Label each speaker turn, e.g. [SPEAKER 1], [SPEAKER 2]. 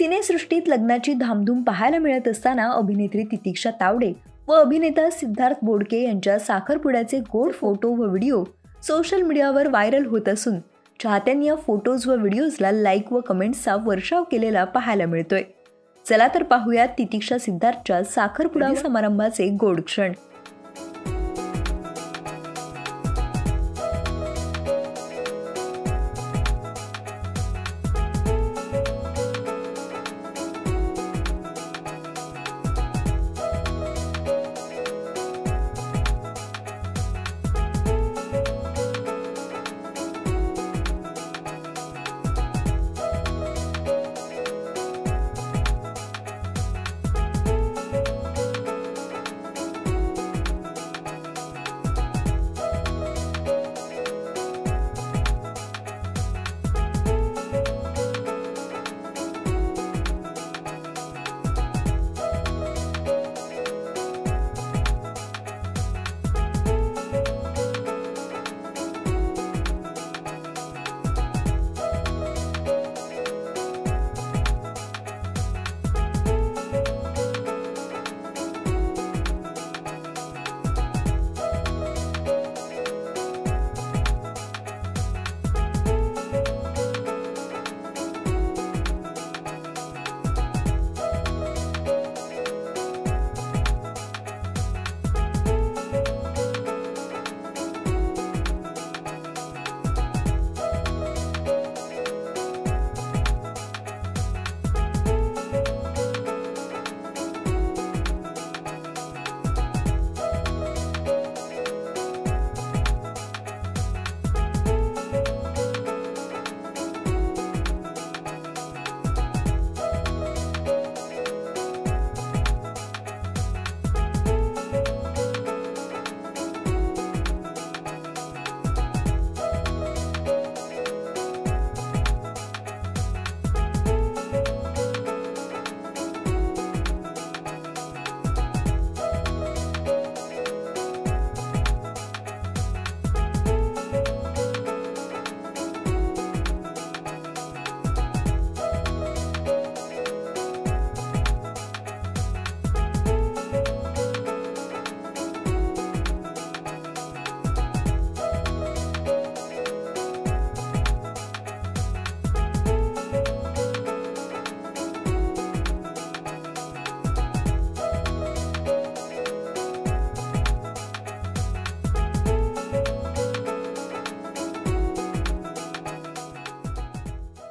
[SPEAKER 1] सिनेसृष्टीत लग्नाची धामधूम पाहायला मिळत असताना अभिनेत्री तितिक्षा तावडे व अभिनेता सिद्धार्थ बोडके यांच्या साखरपुड्याचे गोड फोटो व व्हिडिओ सोशल मीडियावर व्हायरल होत असून चाहत्यांनी या फोटोज व व्हिडिओजला लाईक व कमेंट्सचा वर्षाव केलेला पाहायला मिळतोय. चला तर पाहूयात तितिक्षा सिद्धार्थच्या साखरपुडा समारंभाचे गोड क्षण.